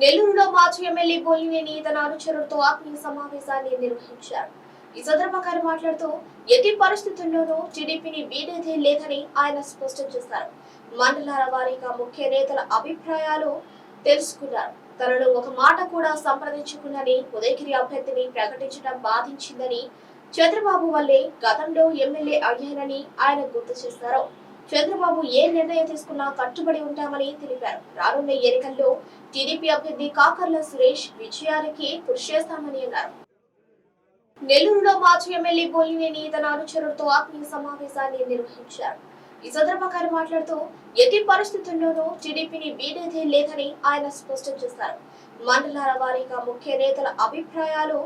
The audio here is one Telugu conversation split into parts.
నెల్లూరులో మాజీ ఎమ్మెల్యే బోలినేని తన అనుచరులతో ఆత్మీయ సమావేశాన్ని నిర్వహించారు. ఈ సందర్భంగా మాట్లాడుతూ ఎట్టి పరిస్థితుల్లోనూ టీడీపీని వీడేదే లేదని ఆయన స్పష్టం చేశారు. మండలాల వారీగా ముఖ్య నేతల అభిప్రాయాలు తెలుసుకున్నారు. తనను ఒక మాట కూడా సంప్రదించుకున్నని ఉదయగిరి అభ్యర్థిని ప్రకటించడం బాధించిందని చంద్రబాబు వల్లే గతంలో ఎమ్మెల్యే అయ్యానని ఆయన గుర్తు చేశారు. చంద్రబాబు ఏ నిర్ణయం తీసుకున్నా కట్టుబడి ఉంటామని తెలిపారు. రానున్న ఎన్నికల్లో టీడీపీ అభ్యర్థి కాకర్ల సురేష్ విజయానికి కృషి చేస్తామని అన్నారు. నెల్లూరులో మాజీ ఎమ్మెల్యే బోలినేని తన అనుచరులతో ఆత్మీయ సమావేశాన్ని నిర్వహించారు. ఈ సందర్భంగా మాట్లాడుతూ ఎట్టి పరిస్థితుల్లోనూ టీడీపీని వీడేదే లేదని ఆయన స్పష్టం చేశారు. మండలాల వారీగా ముఖ్య నేతల అభిప్రాయాలు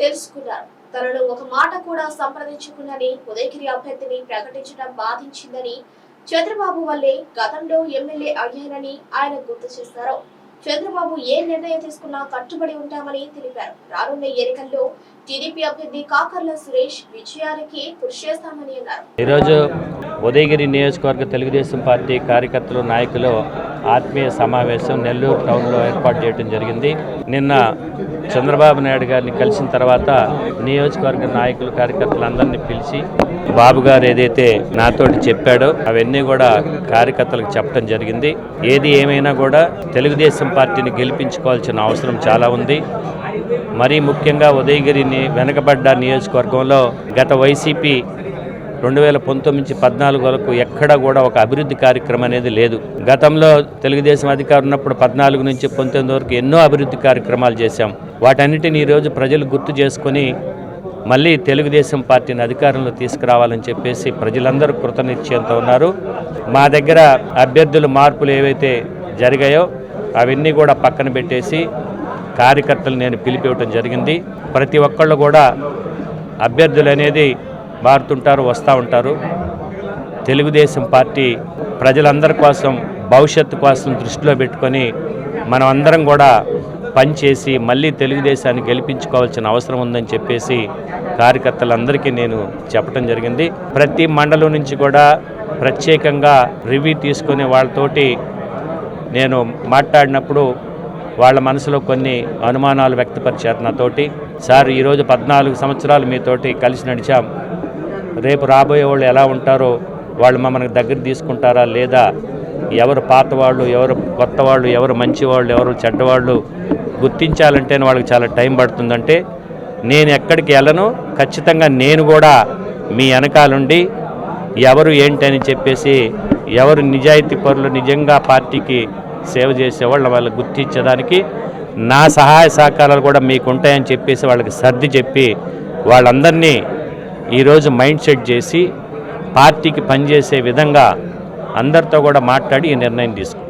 తెలుసుకున్నారు. తనను ఒక మాట కూడా సంప్రదించుకున్నని ఉదయగిరి అభ్యర్థిని ప్రకటించడం బాధించిందని చంద్రబాబు వల్లే గతంలో ఎమ్మెల్యే అయ్యారని ఆయన గుర్తు చేశారు. చంద్రబాబు ఏ నిర్ణయం తీసుకున్నా కట్టుబడి ఉంటామని తెలిపారు. రానున్న ఎన్నికల్లో టీడీపీ అభ్యర్థి కాకర్ల సురేష్ విజయానికి కృషి చేస్తామని అన్నారు. ఈరోజు ఉదయగిరి నియోజకవర్గ తెలుగుదేశం పార్టీ కార్యకర్తలు నాయకులు ఆత్మీయ సమావేశం నెల్లూరు టౌన్లో ఏర్పాటు చేయడం జరిగింది. నిన్న చంద్రబాబు నాయుడు గారిని కలిసిన తర్వాత నియోజకవర్గ నాయకులు కార్యకర్తలందరినీ పిలిచి బాబు గారు ఏదైతే నాతోటి చెప్పాడో అవన్నీ కూడా కార్యకర్తలకు చెప్పడం జరిగింది. ఏది ఏమైనా కూడా తెలుగుదేశం పార్టీని గెలిపించుకోవాల్సిన అవసరం చాలా ఉంది. మరీ ముఖ్యంగా ఉదయగిరిని వెనకబడ్డ నియోజకవర్గంలో గత వైసీపీ రెండు వేల పంతొమ్మిది నుంచి పద్నాలుగు వరకు ఎక్కడ కూడా ఒక అభివృద్ధి కార్యక్రమం అనేది లేదు. గతంలో తెలుగుదేశం అధికారం ఉన్నప్పుడు పద్నాలుగు నుంచి పంతొమ్మిది వరకు ఎన్నో అభివృద్ధి కార్యక్రమాలు చేశాం. వాటన్నిటిని ఈరోజు ప్రజలు గుర్తు చేసుకొని మళ్ళీ తెలుగుదేశం పార్టీని అధికారంలో తీసుకురావాలని చెప్పేసి ప్రజలందరూ కృతనిశ్చయంతో ఉన్నారు. మా దగ్గర అభ్యర్థుల మార్పులు ఏవైతే జరిగాయో అవన్నీ కూడా పక్కన పెట్టేసి కార్యకర్తలు నేను పిలిపివ్వటం జరిగింది. ప్రతి ఒక్కళ్ళు కూడా అభ్యర్థులు అనేది మారుతుంటారు వస్తూ ఉంటారు. తెలుగుదేశం పార్టీ ప్రజలందరి కోసం భవిష్యత్తు కోసం దృష్టిలో పెట్టుకొని మనం అందరం కూడా పనిచేసి మళ్ళీ తెలుగుదేశాన్ని గెలిపించుకోవాల్సిన అవసరం ఉందని చెప్పేసి కార్యకర్తలందరికీ నేను చెప్పడం జరిగింది. ప్రతి మండలం నుంచి కూడా ప్రత్యేకంగా రివ్యూ తీసుకునే వాళ్ళతోటి నేను మాట్లాడినప్పుడు వాళ్ళ మనసులో కొన్ని అనుమానాలు వ్యక్తపరిచారు నాతోటి. సార్ ఈరోజు పద్నాలుగు సంవత్సరాలు మీతోటి కలిసి నడిచాం. రేపు రాబోయే వాళ్ళు ఎలా ఉంటారో వాళ్ళు మమ్మల్ని దగ్గర తీసుకుంటారా లేదా ఎవరు పాత వాళ్ళు ఎవరు కొత్త వాళ్ళు ఎవరు మంచి వాళ్ళు ఎవరు చెడ్డవాళ్ళు గుర్తించాలంటే వాళ్ళకి చాలా టైం పడుతుందంటే నేను ఎక్కడికి వెళ్ళను. ఖచ్చితంగా నేను కూడా మీ వెనకాలండి. ఎవరు ఏంటి అని చెప్పేసి ఎవరు నిజాయితీ పరులు నిజంగా పార్టీకి సేవ చేసేవాళ్ళు వాళ్ళకి గుర్తించడానికి నా సహాయ సహకారాలు కూడా మీకు ఉంటాయని చెప్పేసి వాళ్ళకి సర్ది చెప్పి వాళ్ళందరినీ ఈరోజు మైండ్ సెట్ చేసి పార్టీకి పనిచేసే విధంగా అందరితో కూడా మాట్లాడి ఈ నిర్ణయం తీసుకు